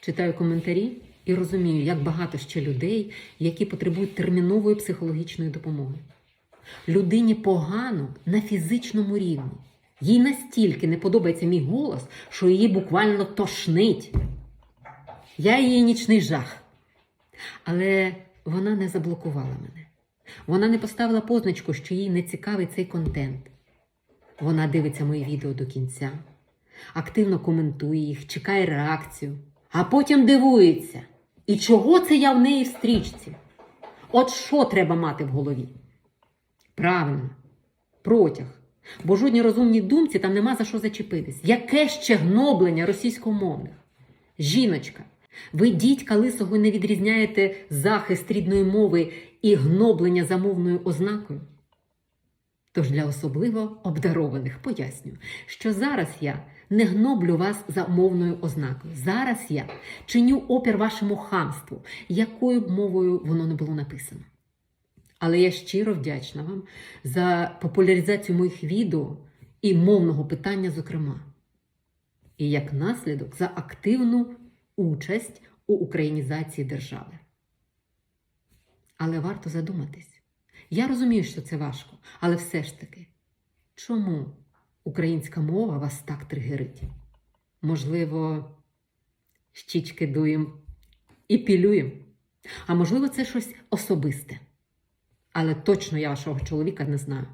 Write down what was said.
читаю коментарі і розумію, як багато ще людей, які потребують термінової психологічної допомоги. Людині погано на фізичному рівні. Їй настільки не подобається мій голос, що її буквально тошнить. Я її нічний жах. Але вона не заблокувала мене. Вона не поставила позначку, що їй не цікавий цей контент. Вона дивиться мої відео до кінця, активно коментує їх, чекає реакцію, а потім дивується. І чого це я в неї в стрічці? От що треба мати в голові? Правильно, протяг. Бо жодній розумній думці там нема за що зачепитись. Яке ще гноблення російськомовних? Жіночка, ви дідька лисого не відрізняєте захист рідної мови і гноблення за мовною ознакою? Тож для особливо обдарованих поясню, що зараз я не гноблю вас за мовною ознакою. Зараз я чиню опір вашому хамству, якою б мовою воно не було написано. Але я щиро вдячна вам за популяризацію моїх відео і мовного питання, зокрема. І як наслідок за активну участь у українізації держави. Але варто задуматись. Я розумію, що це важко, але все ж таки, чому українська мова вас так тригерить? Можливо, щічки дуєм і пілюєм. А можливо, це щось особисте. Але точно я вашого чоловіка не знаю.